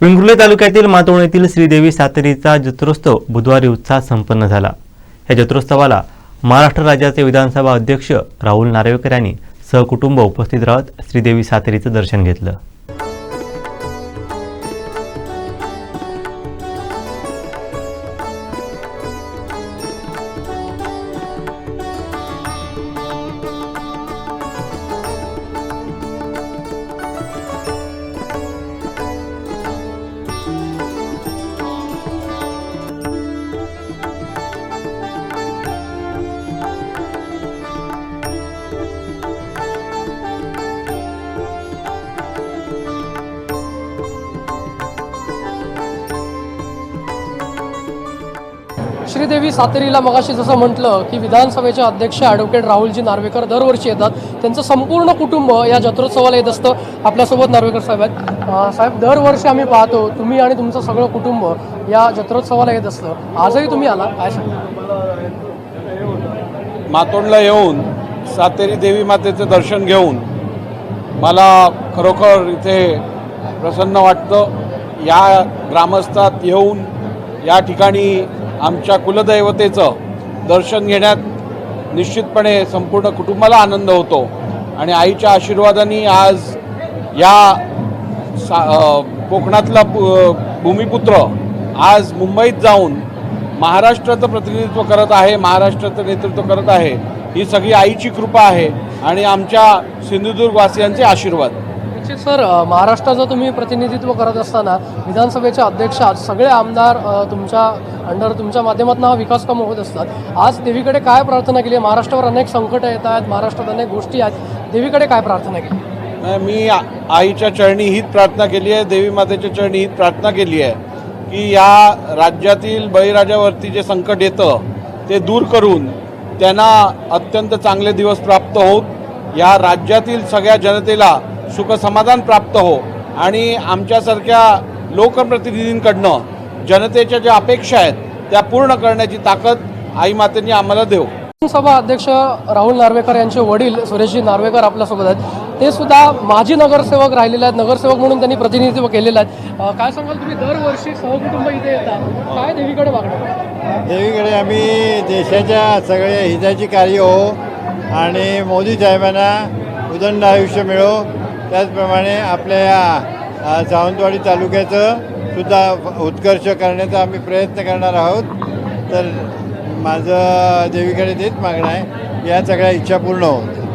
वेंगुर्ले तालुक्यातील मातोण येथील श्रीदेवी सातेरीचा जत्रोत्सव बुधवारी उत्साहात संपन्न झाला. या जत्रोत्सवाला महाराष्ट्र राज्याचे विधानसभा अध्यक्ष राहुल नार्वेकर यांनी सहकुटुंब उपस्थित राहत श्रीदेवी सातेरीचं दर्शन घेतलं. श्रीदेवी सातेरीला मगाशी जसं म्हटलं की विधानसभेचे अध्यक्ष ॲडव्होकेट राहुलजी नार्वेकर दरवर्षी येतात. त्यांचं संपूर्ण कुटुंब या जत्रोत्सवाला येत असतं. आपल्यासोबत नार्वेकर साहेब आहेत. साहेब दरवर्षी आम्ही पाहतो तुम्ही आणि तुमचं सगळं कुटुंब या जत्रोत्सवाला येत असतं. आजही तुम्ही आला काय सांगा मातोंडला येऊन सातेरी देवी मातेचं दर्शन घेऊन मला खरोखर इथे प्रसन्न वाटतं. या ग्रामस्थात येऊन या ठिकाणी आमच्या कुलदैवतेचं दर्शन घेण्यात निश्चितपणे संपूर्ण कुटुंबाला आनंद होतो आणि आईच्या आशीर्वादाने आज या सा कोकणातला पु- भूमिपुत्र आज मुंबईत जाऊन महाराष्ट्राचं प्रतिनिधित्व करत आहे महाराष्ट्राचं नेतृत्व करत आहे. ही सगळी आईची कृपा आहे आणि आमच्या सिंधुदुर्गवासियांचे आशीर्वाद. निश्चित सर महाराष्ट्राचं तुम्ही प्रतिनिधित्व करत असताना विधानसभेचे अध्यक्ष आज सगळे आमदार तुमच्या अंडर तुमच्या माध्यमातून हा विकास कामं होत असतात. आज देवीकडे काय प्रार्थना केली? आहे महाराष्ट्रावर अनेक संकट येत आहेत महाराष्ट्रात अनेक गोष्टी आहेत. देवीकडे काय प्रार्थना केली? मी आईच्या चरणी हीच प्रार्थना केली आहे देवी मातेच्या चरणी हीच प्रार्थना केली आहे की या राज्यातील बळीराजावरती जे संकट येतं ते दूर करून त्यांना अत्यंत चांगले दिवस प्राप्त होत या राज्यातील सगळ्या जनतेला सुखसमाधान प्राप्त हो आणि आमच्यासारख्या लोकप्रतिनिधींकडनं जनतेच्या ज्या अपेक्षा आहेत त्या पूर्ण करण्याची ताकद आई मातेने आम्हाला देऊ विधानसभा अध्यक्ष राहुल नार्वेकर यांचे वडील सुरेशजी नार्वेकर आपल्यासोबत आहेत. ते सुद्धा माजी नगरसेवक राहिलेले आहेत नगरसेवक म्हणून त्यांनी प्रतिनिधित्व केलेलं आहे. काय सांगाल तुम्ही? दरवर्षी सहकुटुंब इथे येतात. काय देवीकडे मागणं देवीकडे आम्ही देशाच्या सगळ्या हिताची कार्य हो आणि मोदी साहेबांना उदंड आयुष्य मिळो. त्याचप्रमाणे आपल्या या सावंतवाडी तालुक्याचं सुद्धा उत्कर्ष करण्याचा आम्ही प्रयत्न करणार आहोत. तर माझं देवीकडे तेच मागणं आहे. या सगळ्या इच्छा पूर्ण होत.